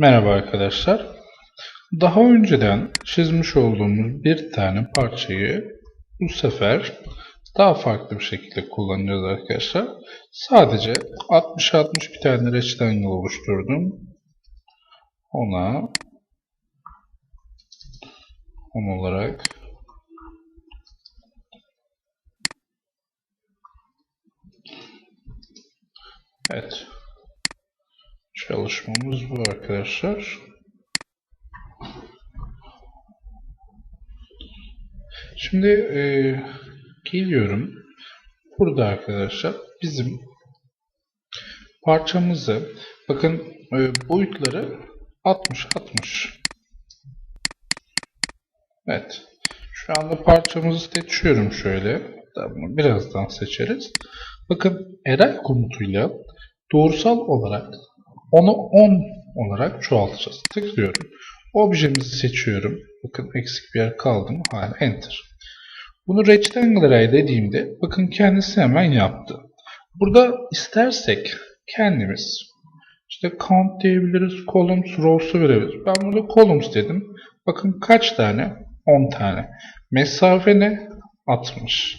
Merhaba arkadaşlar. Daha önceden çizmiş olduğumuz bir tane parçayı bu sefer daha farklı bir şekilde kullanacağız arkadaşlar. Sadece 60-60 bir tane rectangle oluşturdum. Ona 10 olarak Evet. Çalışmamız bu arkadaşlar. Şimdi e, geliyorum. Burada arkadaşlar bizim parçamızı bakın e, boyutları 60-60. Evet. Şu anda parçamızı seçiyorum şöyle. Birazdan seçeriz. Bakın eray komutuyla doğrusal olarak onu 10 olarak çoğaltacağız. Tıklıyorum. Objemizi seçiyorum. Bakın eksik bir yer kaldı mı? Hala enter. Bunu rectangle array dediğimde bakın kendisi hemen yaptı. Burada istersek kendimiz işte count diyebiliriz, columns, rows'u verebiliriz. Ben burada columns dedim. Bakın kaç tane? 10 tane. Mesafe ne? 60.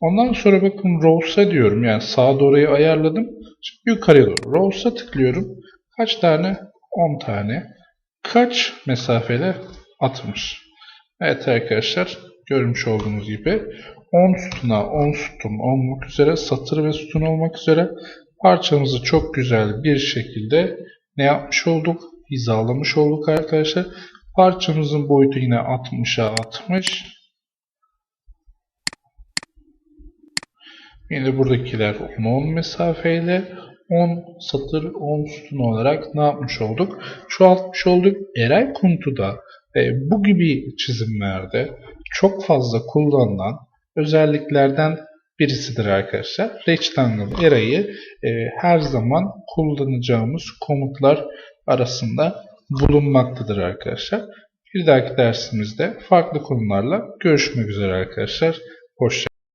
Ondan sonra bakın rows'a diyorum. Yani sağa doğruya ayarladım. Şimdi yukarıya doğru. Rows'a tıklıyorum. Kaç tane? 10 tane. Kaç mesafede? 60. Evet arkadaşlar. Görmüş olduğunuz gibi 10 sütuna 10 sütun olmak üzere satır ve sütun olmak üzere parçamızı çok güzel bir şekilde ne yapmış olduk? Hizalamış olduk arkadaşlar. Parçamızın boyutu yine 60'a 60. Yine buradakiler 10-10 mesafeyle 10 satır 10 sütun olarak ne yapmış olduk? Çoğaltmış olduk. Eray Kuntu'da e, bu gibi çizimlerde çok fazla kullanılan özelliklerden birisidir arkadaşlar. Rectangle array'i e, her zaman kullanacağımız komutlar arasında bulunmaktadır arkadaşlar. Bir dahaki dersimizde farklı konularla görüşmek üzere arkadaşlar. Hoşçakalın.